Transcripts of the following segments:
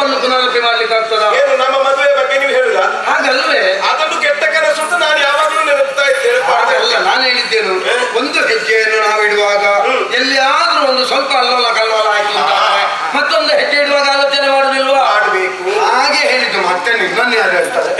ತಪ್ಪನ್ನು ಮಾಡ್ಲಿಕ್ಕೆ ಆಗ್ತದ? ಏನು ನಮ್ಮ ಮದುವೆ ಬಗ್ಗೆ ನೀವು ಹೇಳುದ? ಹಾಗಲ್ವೇ ಅದನ್ನು ಕೆಟ್ಟ ಕನಸು ನಾನು ಯಾವಾಗಲೂ ನೆನಪ್ತಾ ಇದ್ದೇನೆ. ಹಾಗಲ್ಲ ನಾನು ಹೇಳಿದ್ದೇನು. ಒಂದು ಹೆಜ್ಜೆಯನ್ನು ನಾವು ಇಡುವಾಗ ಎಲ್ಲಿಯಾದ್ರೂ ಒಂದು ಸ್ವಲ್ಪ ಅಲ್ಲೋಲ ಕಲ್ಲೋಲ ಆಯ್ತು ಮತ್ತೊಂದು ಹೆಜ್ಜೆ ಇಡುವಾಗ ಆಲೋಚನೆ ಮಾಡುದಿಲ್ವಾ? ಆಡ್ಬೇಕು ಹಾಗೆ ಹೇಳಿದ್ದು ಮತ್ತೆ ನಿಮ್ಮನ್ನು ಯಾರು ಹೇಳ್ತಾರೆ?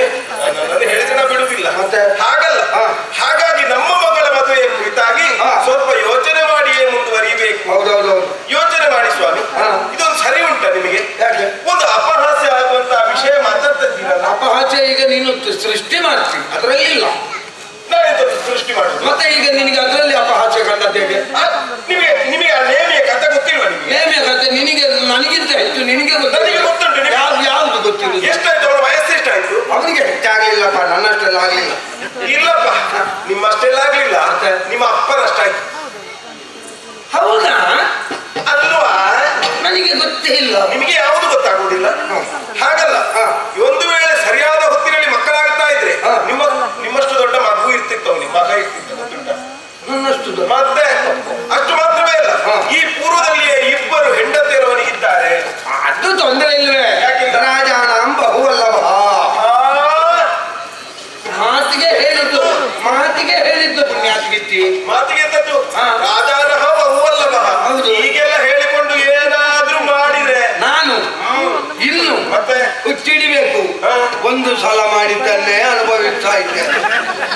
ಹೇಳಿದ್ರೆ ಬಿಡುದಿಲ್ಲ. ಮತ್ತೆ? ಹಾಗಲ್ಲ ಹಾ. ಹಾಗಾಗಿ ನಮ್ಮ ಮಗಳ ಮದುವೆಯ ಕುರಿತಾಗಿ ಹಾ. ಸ್ವಲ್ಪ ಯೋಚನೆ ಮಾಡಿಯೇ ಮುಂದುವರಿಬೇಕು ಹೌದೌದೌದು ಯೋಚನೆ ಮಾಡಿ ಸ್ವಾಮಿ ಹಾ. ಇದೊಂದು ಸರಿ ಉಂಟ ನಿಮಗೆ ಯಾಕೆ ಒಂದು ಅಪಹಾಸ್ಯ ಆಗುವಂತಹ ವಿಷಯ ಮಾತಾಡ್ತಿದ್ದೀರಲ್ಲ ಅಪಹಾಸ್ಯ ಈಗ ನೀನು ಸೃಷ್ಟಿ ಮಾಡ್ತಿ ಅದರಲ್ಲಿ ಇಲ್ಲ ನಾನೆಂತ ಸೃಷ್ಟಿ ಮಾಡುದು. ಮತ್ತೆ ಈಗ ನಿನಗೆ ಅದರಲ್ಲಿ ಅಪಹಾಸ್ಯ ಕಂಡದ್ದು ಹೇಗೆ? ನಿಮಗೆ ನಿಮಗೆ ಆ ನೇಮಿಯ ಕಥೆ ಗೊತ್ತಿಲ್ವಾ ನಿಮಗೆ? ನೇಮೆ ಕಥೆ ನಿನಗೆ ನನಗಿಂತ ಹೆಚ್ಚು ನಿನಗೆ ನನಗೆ ಗೊತ್ತುಂಟು, ಯಾವ್ದು ಯಾವ್ದು ಗೊತ್ತಿಲ್ಲ ಎಷ್ಟಾಯ್ತು ಅವಳ ವಯಸ್ಸು ಎಷ್ಟಾಯ್ತು? ಅವನಿಗೆ ಹೆಚ್ಚಾಗ್ಲಿಲ್ಲಪ್ಪ ನನ್ನಷ್ಟೆಲ್ಲ ಆಗ್ಲಿಲ್ಲ. ಇಲ್ಲಪ್ಪ ನಿಮ್ಮಷ್ಟೆಲ್ಲ ಆಗ್ಲಿಲ್ಲ? ನಿಮ್ಮ ಅಪ್ಪನಷ್ಟಾಯ್ತು. ಹೌದಾ? ಅಲ್ವಾ? ನನಗೆ ಗೊತ್ತೇ ಇಲ್ಲ. ನಿಮಗೆ ಯಾವುದು ಗೊತ್ತಾಗುವುದಿಲ್ಲ? ಹಾಗಲ್ಲ ಹಾ. ಒಂದು ವೇಳೆ ಸರಿಯಾದ ಹೊತ್ತಿನಲ್ಲಿ ಮಕ್ಕಳಾಗ್ತಾ ಇದ್ರೆ ಹಾ. ನಿಮ್ಮ ನಿಮ್ಮಷ್ಟು ದೊಡ್ಡ ಮಗು ಇರ್ತಿತ್ತು ಅವನಿಗೆ ಮಗ ಇರ್ತಿತ್ತು ಗೊತ್ತುಂಟಾ? ನನ್ನಷ್ಟು ದೊಡ್ಡ- ಮತ್ತೆ ಅಷ್ಟು ಮಾತ್ರವೇ ಅಲ್ಲ ಹಾ. ಈ ಪೂರ್ವದಲ್ಲಿಯೇ ಇಬ್ಬರು ಹೆಂಡತಿಯರವನಿಗಿದ್ದಾರೆ ಅದು ತೊಂದರೆ ಇಲ್ವೇ ಯಾಕಿಲ್ಲ? ರಾಜಾನಾಂ ಬಹುವಲ್ಲಭ ಆ, ಮಾತಿಗೆ ಹೇಳಿದ್ದು ಮಾತಿಗೆ ಹೇಳಿದ್ದು ಪುಣ್ಯಾತಿಗಿತ್ತಿ ಮಾತಿಗೆ ಎಂತದ್ದು ಹಾ. ರಾಜಾನಹ ಬಹುವಲ್ಲಭ ಹೌದು. ಹೀಗೆಲ್ಲ ಹೇಳಿಕೊಂಡು ಏನಾದ್ರೂ ಮಾಡಿದ್ರೆ ನಾನು ಇನ್ನು ಮತ್ತೆ ಹುಚ್ಚಿಡಿಬೇಕು ಹಾ. ಒಂದು ಸಲ ಮಾಡಿದ್ದನ್ನೇ ಅನುಭವಿಸ್ತಾ ಇದ್ದೇನೆ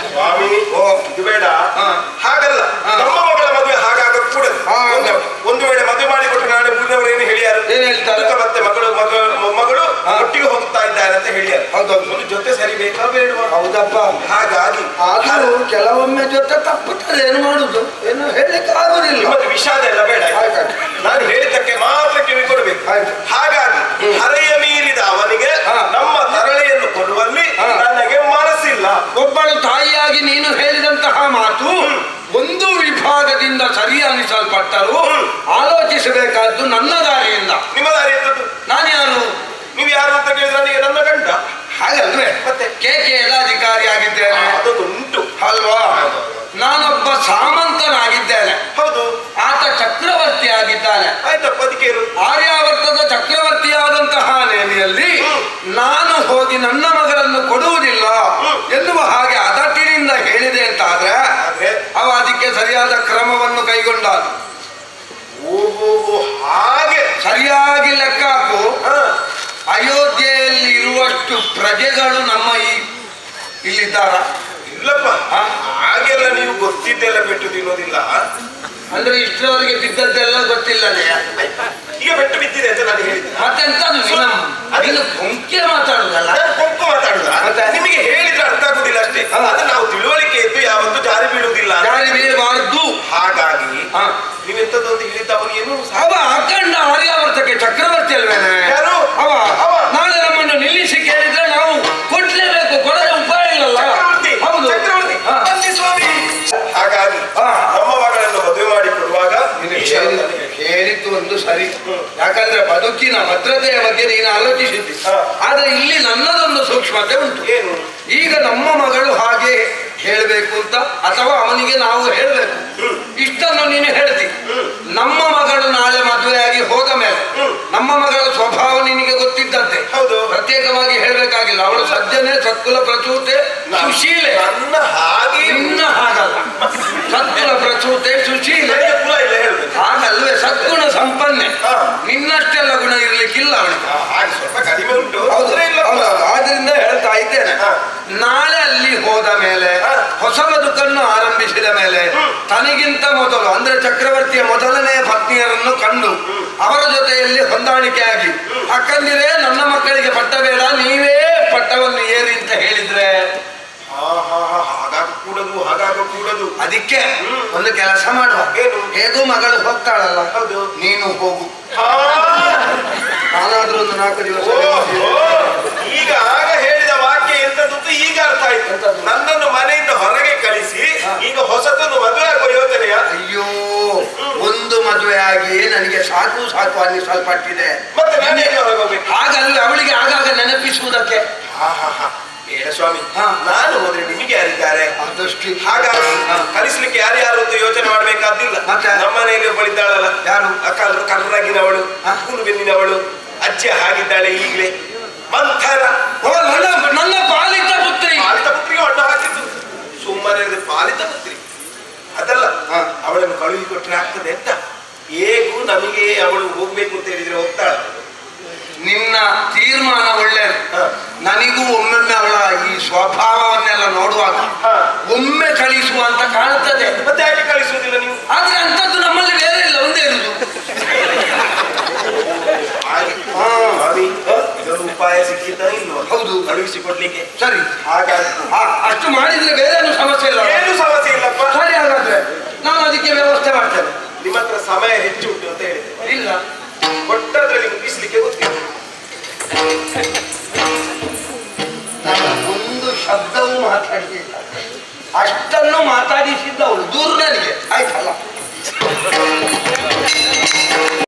ಸ್ವಾಮಿ ಓ ಇದು ಬೇಡ ಹಾ. ಹಾಗಲ್ಲ ಹಾ. ನಮ್ಮ ಮಗಳ ಮದುವೆ ಹಾಗಾಗ ಕೂಡದು ಹಾ. ಒಂದು ಒಂದು ವೇಳೆ ಮದುವೆ ಮಾಡಿಕೊಟ್ಟು ನಾಳೆ ಮೂರನವರು ಏನು ಹೇಳಿಯಾರು ಏನ್ ಹೇಳ್ತಾರೆ? ಅಕ್ಕ ಮತ್ತೆ ಮಗಳು ಮಗಳು ಮೊಮ್ಮಗಳು ಹಾ. ಒಟ್ಟಿಗೆ ಹೋಗ್ತಾ ಇದ್ದಾರೆ ಅಂತ ಹೇಳಿಯಾರು ಹೌದೌದು. ಒಂದು ಜೊತೆ ಸರಿ ಬೇಕಾ ಬೇಡವಾ ಹೌದಪ್ಪ ಹಾಗಾಗಿ ಆದರೂ ಕೆಲವೊಮ್ಮೆ ಜೊತೆ ತಪ್ಪುತ್ತದೆ ಏನು ಮಾಡುದು ಏನು ಹೇಳಲಿಕ್ಕೆ ಆಗುದಿಲ್ಲ ವಿಷಾದ ಎಲ್ಲ ಬೇಡ. ನಾನು ಹೇಳಿದ್ದಕ್ಕೆ ಮಾತ್ರ ಕಿವಿ ಕೊಡಬೇಕು. ಹಾಗಾಗಿ. ಹರೆಯ ಮೀರಿದ ಅವನಿಗೆ. ನಮ್ಮ ತರಳೆಯನ್ನು ಕೊಡುವಲ್ಲಿ. ನನಗೆ ಮನಸ್ಸಿಲ್ಲ ಒಬ್ಬಳು ತಾಯಿಯಾಗಿ ನೀನು ಹೇಳಿದಂತಹ ಮಾತು ಒಂದು ವಿಭಾಗದಿಂದ ಸರಿ ಅನಿಸಲ್ಪಟ್ಟರು ಆಲೋಚಿಸಬೇಕಾದ್ದು ನನ್ನ ದಾರಿಯಿಂದ ನಿಮ್ಮ ದಾರಿ ಎಂತದ್ದು ನಾನು ಯಾರು ನೀವು ಯಾರು ಅಂತ ಕೇಳಿದ್ರೆ ನನಗೆ ನನ್ನ ಗಂಡ ಹಾಗಲ್ವೇ ಮತ್ತೆ? ಕೆ ಕೆ ಅಧಿಕಾರಿಯಾಗಿದ್ದೇನೆ ಅದೊಂದು ಉಂಟು ಅಲ್ವಾ ನಾನೊಬ್ಬ ಸಾಮಂತನಾಗಿದ್ದೇನೆ ಹೌದು ಆತ ಚಕ್ರವರ್ತಿ ಆಗಿದ್ದಾನೆ ಆಯ್ತಪ್ಪ ಅದಕ್ಕೆ ಏನು ಆರ್ಯಾವರ್ತದ ಚಕ್ರವರ್ತಿಯಾದಂತಹ ನೆಲೆಯಲ್ಲಿ ನಾನು ಹೋಗಿ ನನ್ನ ಮಗಳನ್ನು ಕೊಡುವುದಿಲ್ಲ ಎನ್ನುವ ಹಾಗೆ ಅದಟ್ಟಿನಿಂದ ಹೇಳಿದೆ ಅಂತಾದ್ರೆ ಆದ್ರೆ ಅವ ಅದಕ್ಕೆ ಸರಿಯಾದ ಕ್ರಮವನ್ನು ಕೈಗೊಂಡ ಹಾಗೆ. ಸರಿಯಾಗಿ ಲೆಕ್ಕ ಹಾಕು. ಅಯೋಧ್ಯೆಯಲ್ಲಿ ಇರುವಷ್ಟು ಪ್ರಜೆಗಳು ನಮ್ಮ ಈ ಇಲ್ಲಿದ್ದಾರ? ಇಲ್ಲಪ್ಪ? ಹಾಗೆಲ್ಲ ನೀವು ಗೊತ್ತಿದ್ದೆಲ್ಲ ಬಿಟ್ಟು ತಿನ್ನೋದಿಲ್ಲ. ಅಂದ್ರೆ ಇಷ್ಟರವರೆಗೆ ಬಿದ್ದದ್ದೆಲ್ಲ ಗೊತ್ತಿಲ್ಲನೇ? ಈಗ ಬೆಟ್ಟ ಬಿದ್ದಿದೆ ಅಂತ ನಾನು ಹೇಳಿದ್ದೆ. ಮತ್ತೆಂತದು ಕೊಂಕೆ ಮಾತಾಡುದಲ್ಲ? ಕೊಂಕು ಮಾತಾಡುದ? ನಿಮಗೆ ಹೇಳಿದ್ರೆ ಅರ್ಥ ಆಗುದಿಲ್ಲ ಅಷ್ಟೇ. ಅದನ್ನ ಅದು ನಾವು ತಿಳುವಳಿಕೆ ಇದ್ದು ಯಾವತ್ತೂ ಜಾರಿ ಬೀಳುವುದಿಲ್ಲ. ಜಾರಿ ಬೀಳಬಾರದು. ಹಾಗಾಗಿ ಹಾ. ನೀವೆಂತದ್ದು ಅಂತ ಹೇಳಿದ್ದ ಅವನು ಏನು ಅವ ಅಖಂಡ ಆರ್ಯಾವರ್ತಕ್ಕೆ ಚಕ್ರವರ್ತಿ ಅಲ್ವೇನೆ? ಸರಿ. ಯಾಕಂದ್ರೆ ಬದುಕಿನ ಭದ್ರತೆಯ ಬಗ್ಗೆ ನೀನು ಆಲೋಚಿಸಿದ್ದಿ. ಆದ್ರೆ ಇಲ್ಲಿ ನನ್ನದೊಂದು ಸೂಕ್ಷ್ಮತೆ ಉಂಟು. ಏನು? ಈಗ ನಮ್ಮ ಮಗಳು ಹಾಗೆ ಹೇಳಬೇಕು ಅಂತ ಅಥವಾ ಅವನಿಗೆ ನಾವು ಹೇಳಬೇಕು. ಇಷ್ಟನ್ನು ನೀನು ಹೇಳ್ತಿ. ನಮ್ಮ ಮಗಳು ನಾಳೆ ಮದುವೆಯಾಗಿ ಹೋದ ಮೇಲೆ ನಮ್ಮ ಮಗಳ ಸ್ವಭಾವ ನಿನಗೆ ಗೊತ್ತಿದ್ದಂತೆ. ಹೌದು. ಪ್ರತ್ಯೇಕವಾಗಿ ಹೇಳಬೇಕಾಗಿಲ್ಲ. ಅವಳು ಸಜ್ಜನೆ ಸತ್ಕುಲ ಪ್ರಚೂತೆ ಸುಶೀಲೆ. ನನ್ನ ಹಾಗೆ ಇನ್ನ ಹಾಗಲ್ಲ. ಸತ್ಕುಲ ಪ್ರಚೂತೆ ಸುಶೀಲೆ ನನಗೆ ಕುಲ ಇಲ್ಲ ಹೇಳ್ಬೇಕು ಹಾಗಲ್ವೇ ಸದ್ಗುಣ ಸಂಪನ್ನೆ ಹಾ. ನಿನ್ನಷ್ಟೆಲ್ಲ ಗುಣ ಇರ್ಲಿಕ್ಕಿಲ್ಲ ಅವಳಿಗೆ ಆ, ಹಾಗೆ ಸ್ವಲ್ಪ ಕಡಿಮೆ ಉಂಟು ಹೌದು ತೊಂದ್ರೆ ಇಲ್ಲ ಹೌದು. ಆದ್ರಿಂದ ಹೇಳ್ತಾ ಇದ್ದೇನೆ ಹಾ. ನಾಳೆ ಅಲ್ಲಿ ಹೋದ ಮೇಲೆ ಹಾ. ಹೊಸ ಬದುಕನ್ನು ಆರಂಭಿಸಿದ ಮೇಲೆ ತನಗಿಂತ ಮೊದಲು ಅಂದ್ರೆ ಚಕ್ರವರ್ತಿಯ ಮೊದಲನೆಯ ಪತ್ನಿಯರನ್ನು ಕಂಡು ಅವರ ಜೊತೆಯಲ್ಲಿ ಹೊಂದಾಣಿಕೆಯಾಗಿ ಅಕ್ಕಂದಿರೇ ನನ್ನ ಮಕ್ಕಳಿಗೆ ಪಟ್ಟ ಬೇಡ ನೀವೇ ಪಟ್ಟವನ್ನು ಏರಿ ಅಂತ ಹೇಳಿದ್ರೆ? ಹಾ ಹಾ ಹಾ ಹಾಗಾಗ ಕೂಡದು ಹಾಗಾಗ ಕೂಡದು. ಅದಕ್ಕೆ ಒಂದು ಕೆಲಸ ಮಾಡುವ? ಹೇಗೂ ಮಗಳು ಹೋಗ್ತಾಳಲ್ಲ? ಹೌದು. ನೀನು ಹೋಗು. ನಾನಾದ್ರೂ ಒಂದು ನಾಲ್ಕು ದಿವಸ ತಪ್ಪಿದೆ ಮತ್ತೆ ಹಾಗಲ್ಲ ಅವಳಿಗೆ ಆಗಾಗ ನೆನಪಿಸುವುದಕ್ಕೆ. ಬೇಡ ಸ್ವಾಮಿ. ನಾನು ಹೋದ್ರೆ ನಿಮಗೆ ಯಾರಿದ್ದಾರೆ? ಅದಷ್ಟು ಹಾಗಾಗಿ ಕಲಿಸ್ಲಿಕ್ಕೆ ಯಾರ್ಯಾರು ಅಂತ ಯೋಚನೆ ಮಾಡ್ಬೇಕಾದಿಲ್ಲ ನಮ್ಮ ಮನೆಯಲ್ಲಿ ಒಬ್ಬಳಿದ್ದಾಳಲ್ಲ ಯಾರು? ಅಕ್ಕ ಕರ್ರಾಗಿನವಳು ಕೂಲು ಬೆನ್ನಿನವಳು ಅಜ್ಜಿ ಹಾಗಿದ್ದಾಳೆ ಈಗಲೇ. ಮಂಥನ. ನನ್ನ ಪಾಲಿತ ಪುತ್ರಿ. ಪಾಲಿತ ಪುತ್ರಿಗೆ ಒಡ್ಡ ಹಾಕಿದ್ದು. ಸುಮ್ಮನೆ ಪಾಲಿತ ಪುತ್ರಿ. ಅದಲ್ಲ ಅವಳನ್ನು ಕಳುಹಿ ಕೊಟ್ಟರೆ ಆಗ್ತದೆ ಅಂತ. ಹೇಗೂ ನಮಗೆ ಅವಳು ಹೋಗ್ಬೇಕು ಅಂತ ಹೇಳಿದ್ರೆ ಹೋಗ್ತಾಳ ನಿನ್ನ ತೀರ್ಮಾನ ಒಳ್ಳೆ. ನನಗೂ ಒಮ್ಮೊಮ್ಮೆ ಅವಳ ಈ ಸ್ವಭಾವವನ್ನೆಲ್ಲ ನೋಡುವಾಗ. ಒಮ್ಮೆ ಕಳಿಸುವ ಅಂತ ಕಾಣುತ್ತದೆ ಮತ್ತೆ ಯಾಕೆ ಕಳಿಸುವುದಿಲ್ಲ ನೀವು? ಆದ್ರೆ ಅಂತದ್ದು ನಮ್ಮಲ್ಲಿ ಬೇರೆ ಇಲ್ಲ ಒಂದೇ ಇರುದು. ಉಪಾಯ ಸಿಕ್ಕಿದ್ದ ಇಲ್ವಾ? ಹೌದು. ಕಳುಹಿಸಿ ಕೊಡ್ಲಿಕ್ಕೆ. ಸರಿ. ಹಾಗಾದ್ರೆ. ಅಷ್ಟು ಮಾಡಿದ್ರೆ ಬೇರೆ ಸಮಸ್ಯೆ ಇಲ್ಲ. ಏನು ಸಮಸ್ಯೆ ಇಲ್ಲಪ್ಪ. ಸರಿ ಹಾಗಾದ್ರೆ ನಾನು ಅದಕ್ಕೆ ವ್ಯವಸ್ಥೆ ಮಾಡ್ತೇನೆ. ನಿಮ್ಮ ಹತ್ರ ಸಮಯ ಹೆಚ್ಚು ಉಂಟು ಅಂತ ಹೇಳಿದೆ ಇಲ್ಲ. ಕೊಟ್ಟದ್ರಲ್ಲಿ ಮುಗಿಸ್ಲಿಕ್ಕೆ ಗೊತ್ತಿಲ್ಲ. ಒಂದು ಶಬ್ದವೂ ಮಾತಾಡಲಿಲ್ಲ. ಅಷ್ಟನ್ನು ಮಾತಾಡಿಸಿದ್ದವಳು ಅವಳು ಆಯ್ತಲ್ಲ